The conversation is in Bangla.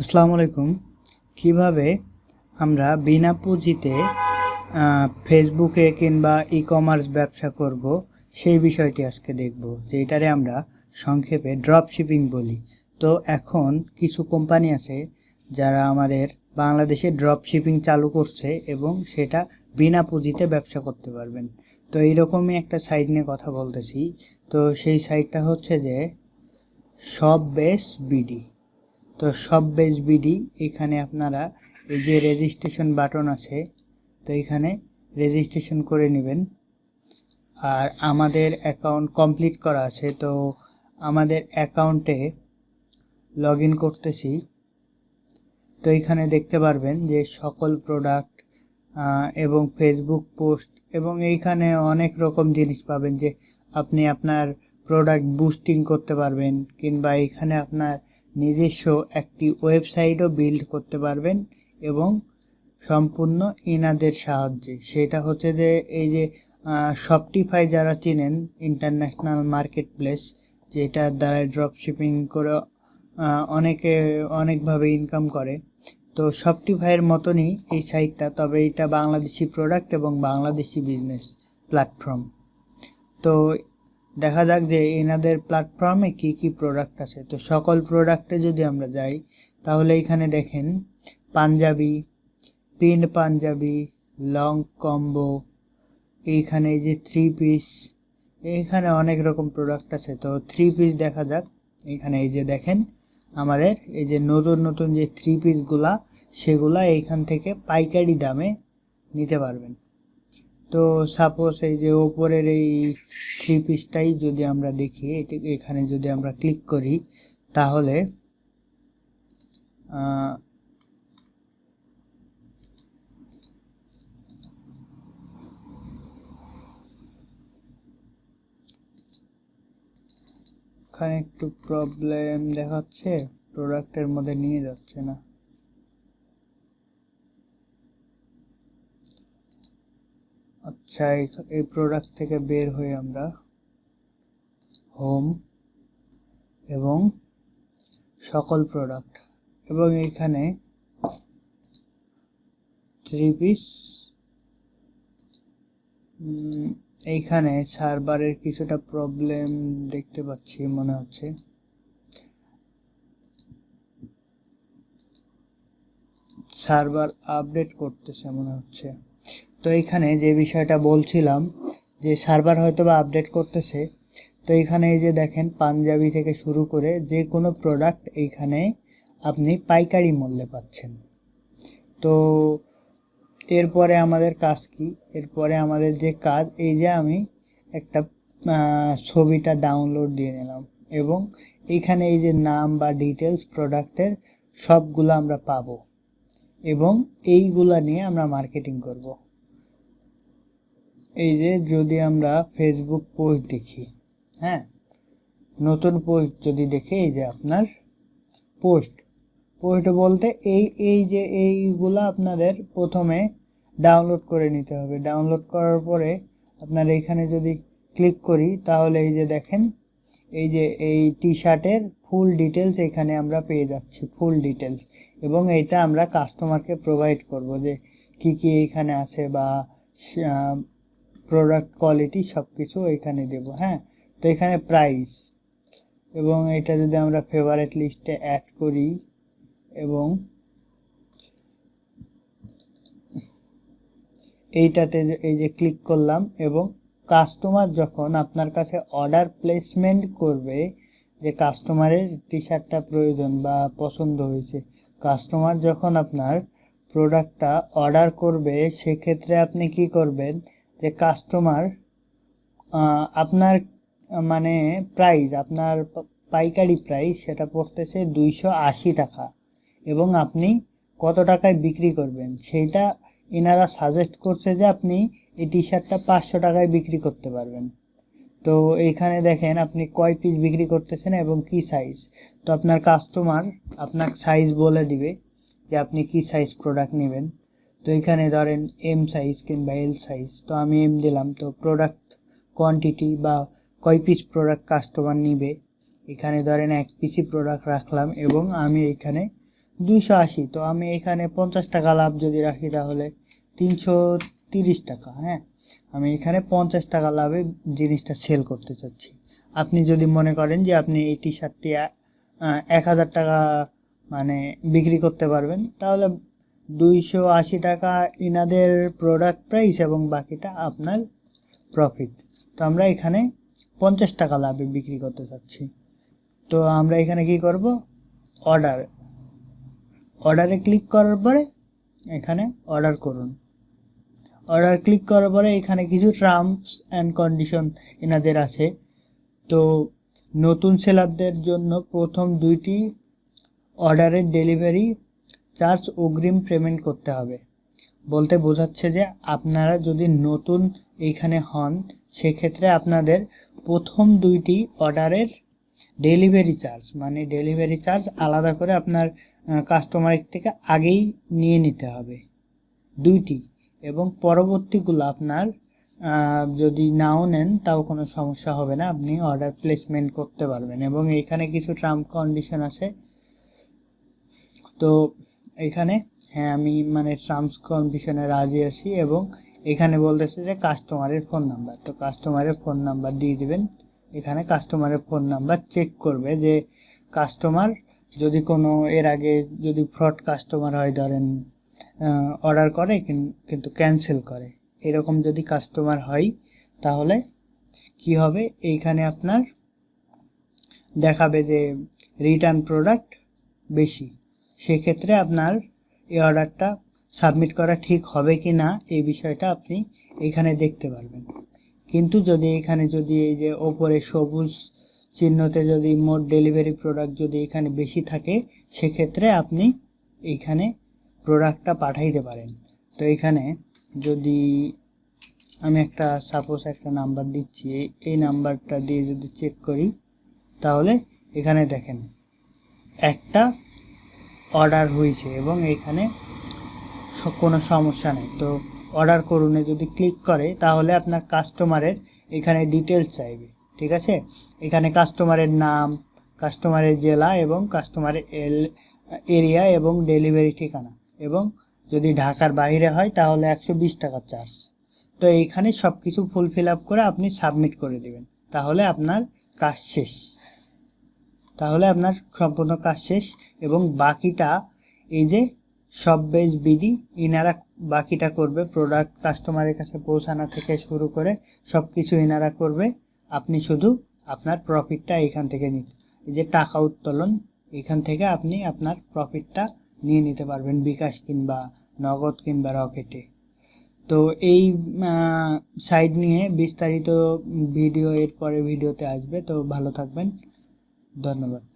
আসসালামু আলাইকুম। কীভাবে আমরা বিনা পুঁজিতে ফেসবুকে কিংবা ই কমার্স ব্যবসা করব, সেই বিষয়টি আজকে দেখব যেটারে আমরা সংক্ষেপে ড্রপ শিপিং বলি। তো এখন কিছু কোম্পানি আছে যারা আমাদের বাংলাদেশে ড্রপ শিপিং চালু করছে এবং সেটা বিনা পুঁজিতে ব্যবসা করতে পারবেন। তো এইরকমই একটা সাইট নিয়ে কথা বলতেছি। তো সেই সাইটটা হচ্ছে যে সব বেস বিডি তো সব বেস বিডি। এখানে আপনারা এই যে রেজিস্ট্রেশন বাটন আছে, তো এখানে রেজিস্ট্রেশন করে নেবেন। আর আমাদের অ্যাকাউন্ট কমপ্লিট করা আছে, তো আমাদের অ্যাকাউন্টে লগ করতেছি। তো এখানে দেখতে পারবেন যে সকল প্রোডাক্ট এবং ফেসবুক পোস্ট এবং এইখানে অনেক রকম জিনিস পাবেন যে আপনি আপনার প্রোডাক্ট বুস্টিং করতে পারবেন, কিংবা এখানে আপনার নিজস্ব একটি ওয়েবসাইটও বিল্ড করতে পারবেন এবং সম্পূর্ণ ইনাদের সাহায্যে। সেটা হচ্ছে যে, এই যে শপটিফাই যারা চিনেন ইন্টারন্যাশনাল মার্কেট প্লেস যেটার দ্বারা ড্রপ শিপিং করে অনেকে, অনেকভাবে ইনকাম করে। তো শপটিফাইয়ের মতনই এই সাইটটা তবে এটা বাংলাদেশি প্রোডাক্ট এবং বাংলাদেশি বিজনেস প্ল্যাটফর্ম তো দেখা যাক যে এনাদের প্ল্যাটফর্মে কি কি প্রোডাক্ট আছে। তো সকল প্রোডাক্টে যদি আমরা যাই, তাহলে এখানে দেখেন, panjabi, print panjabi long combo এইখানে এই যে থ্রি পিস এইখানে অনেক রকম প্রোডাক্ট আছে। তো থ্রি পিস দেখা যাক। এখানে এই যে দেখেন, আমাদের এই যে নতুন নতুন যে থ্রি পিসগুলা সেগুলা এইখান থেকে পাইকারি দামে নিতে পারবেন। তো সাপোজ এই যে ওপরের এই থ্রি পিসটাই যদি আমরা দেখি এখানে যদি আমরা ক্লিক করি, তাহলে এখানে একটু প্রবলেম দেখাচ্ছে প্রোডাক্টের মধ্যে নিয়ে যাচ্ছে না। আচ্ছা এই- প্রোডাক্ট থেকে বের হয়ে আমরা। হোম এবং সকল প্রোডাক্ট এবং এখানে থ্রি পিস এইখানে সার্ভারের কিছুটা প্রবলেম দেখতে পাচ্ছি মনে হচ্ছে। সার্ভার আপডেট করতেছে মনে হচ্ছে। তো এখানে যে বিষয়টা বলছিলাম, যে সার্ভার হয়তো বা আপডেট করতেছে, তো এখানে এই যে দেখেন পাঞ্জাবি থেকে শুরু করে যে কোনো প্রোডাক্ট এইখানে আপনি পাইকারি মূল্যে পাচ্ছেন। তো এরপরে আমাদের কাজ কি? এরপরে আমাদের যে কাজ, এই যে আমি একটা ছবিটা ডাউনলোড দিয়ে নিলাম এবং এইখানে এই যে নাম বা ডিটেলস প্রোডাক্টের সবগুলো আমরা পাবো এবং এইগুলা নিয়ে আমরা মার্কেটিং করব। এই যে যদি আমরা ফেসবুক পোস্ট দেখি হ্যাঁ? নতুন পোস্ট যদি দেখি, এই যে আপনার পোস্ট পোস্ট বলতে এই এই যে এইগুলো আপনাদের প্রথমে ডাউনলোড করে নিতে হবে। ডাউনলোড করার পরে আপনার এইখানে যদি ক্লিক করি, তাহলে এই যে দেখেন, এই যে এই টি শার্টের ফুল ডিটেলস এখানে আমরা পেয়ে যাচ্ছি ফুল ডিটেলস এবং এটা আমরা কাস্টমারকে প্রোভাইড করব যে কি কি এইখানে আছে বা প্রোডাক্ট কোয়ালিটি সব কিছু এখানে দেব হ্যাঁ? তো এখানে প্রাইস এবং এটা যদি আমরা ফেভারেট লিস্টে অ্যাড করি এবং এইটাতে এই যে ক্লিক করলাম এবং কাস্টমার যখন আপনার কাছে অর্ডার প্লেসমেন্ট করবে যে কাস্টমারের টি শার্টটা প্রয়োজন বা পছন্দ হয়েছে কাস্টমার যখন আপনার প্রোডাক্টটা অর্ডার করবে, সেক্ষেত্রে আপনি কি করবেন? যে কাস্টমার আপনার মানে প্রাইস আপনার পাইকারি প্রাইস সেটা পড়তেছে দুইশো আশি টাকা এবং আপনি কত টাকায় বিক্রি করবেন? সেইটা এনারা সাজেস্ট করছে যে আপনি এই টি শার্টটা পাঁচশো টাকায় বিক্রি করতে পারবেন। তো এইখানে দেখেন আপনি কয় পিস বিক্রি করতেছেন এবং কি সাইজ তো আপনার কাস্টমার আপনার সাইজ বলে দিবে যে আপনি কি সাইজ প্রোডাক্ট নেবেন। তো এখানে ধরেন এম সাইজ কিংবা এল সাইজ তো আমি এম দিলাম, তো প্রোডাক্ট কোয়ান্টিটি বা কয় পিস প্রোডাক্ট কাস্টমার নিবে? এখানে ধরেন এক পিসই প্রোডাক্ট রাখলাম এবং আমি এখানে দুইশো আশি, তো আমি এখানে পঞ্চাশ টাকা লাভ যদি রাখি তাহলে তিনশো তিরিশ টাকা হ্যাঁ? আমি এখানে পঞ্চাশ টাকা লাভে জিনিসটা সেল করতে চাচ্ছি। আপনি যদি মনে করেন যে আপনি এই টি শার্টটি এক হাজার টাকা মানে বিক্রি করতে পারবেন, তাহলে দুইশো আশি টাকা ইনাদের প্রোডাক্ট প্রাইস এবং বাকিটা আপনার প্রফিট তো আমরা এখানে পঞ্চাশ টাকা লাভে বিক্রি করতে চাচ্ছি। তো আমরা এখানে কি করব? অর্ডার অর্ডারে ক্লিক করার পরে এখানে অর্ডার করুন। অর্ডার ক্লিক করার পরে এখানে কিছু টার্মস অ্যান্ড কন্ডিশন এনাদের আছে। তো নতুন সেলারদের জন্য প্রথম দুইটি অর্ডারের ডেলিভারি চার্জ অগ্রিম পেমেন্ট করতে হবে। বলতে বোঝাচ্ছে যে আপনারা যদি নতুন এইখানে হন, সেক্ষেত্রে আপনাদের প্রথম দুইটি অর্ডারের ডেলিভারি চার্জ মানে ডেলিভারি চার্জ আলাদা করে আপনার কাস্টমারের থেকে আগেই নিয়ে নিতে হবে। দুইটি এবং পরবর্তীগুলো আপনার যদি নাও নেন, তাও কোনো সমস্যা হবে না। আপনি অর্ডার প্লেসমেন্ট করতে পারবেন এবং এখানে কিছু টার্ম কন্ডিশন আছে। তো এখানে হ্যাঁ আমি মানে টার্মস কন্ডিশনে রাজি আছি এবং এখানে বলতেছে যে কাস্টমারের ফোন নাম্বার তো কাস্টমারের ফোন নাম্বার দিয়ে দিবেন। এখানে কাস্টমারের ফোন নাম্বার চেক করবে যে কাস্টমার যদি কোনো, এর আগে যদি ফ্রড কাস্টমার হয় ধরেন অর্ডার করে কিন্তু ক্যান্সেল করে। এরকম যদি কাস্টমার হয়, তাহলে কি হবে? এইখানে আপনার দেখাবে যে রিটার্ন প্রোডাক্ট বেশি। সেক্ষেত্রে আপনার এই অর্ডারটা সাবমিট করা ঠিক হবে কি না, এই বিষয়টা আপনি এখানে দেখতে পারবেন। কিন্তু যদি এখানে যদি এই যে ওপরে সবুজ চিহ্নতে যদি মোট ডেলিভারি প্রোডাক্ট যদি এখানে বেশি থাকে, সেক্ষেত্রে আপনি এইখানে প্রোডাক্টটা পাঠাইতে পারেন। তো এখানে যদি আমি একটা, সাপোজ একটা নাম্বার দিচ্ছি, এই- এই নাম্বারটা দিয়ে যদি চেক করি, তাহলে এখানে দেখেন, একটা অর্ডার হয়েছে এবং এখানে কোনো সমস্যা নেই। তো অর্ডার করুনে যদি ক্লিক করে, তাহলে আপনার কাস্টমারের এখানে ডিটেলস চাইবে, ঠিক আছে? এখানে কাস্টমারের নাম, কাস্টমারের জেলা এবং কাস্টমারের এল এরিয়া এবং ডেলিভারি ঠিকানা এবং যদি ঢাকার বাইরে হয়, তাহলে একশো বিশ টাকা চার্জ। তো এইখানে সব কিছু ফুল ফিল আপ করে আপনি সাবমিট করে দেবেন। তাহলে আপনার কাজ শেষ। তাহলে আপনার সম্পূর্ণ কাজ শেষ এবং বাকিটা এই যে সব বেজ বিডি ইনারা বাকিটা করবে প্রোডাক্ট কাস্টমারের কাছে পৌঁছানো থেকে শুরু করে সব কিছু ইনারা করবে। আপনি শুধু আপনার প্রফিটটা এখান থেকে নিতে এই যে টাকা উত্তোলন, এখান থেকে আপনি আপনার প্রফিটটা নিয়ে নিতে পারবেন বিকাশ কিংবা নগদ কিংবা রকেটে। তো এই সাইড নিয়ে বিস্তারিত ভিডিও এর পরে ভিডিওতে আসবে। তো ভালো থাকবেন। ধন্যবাদ।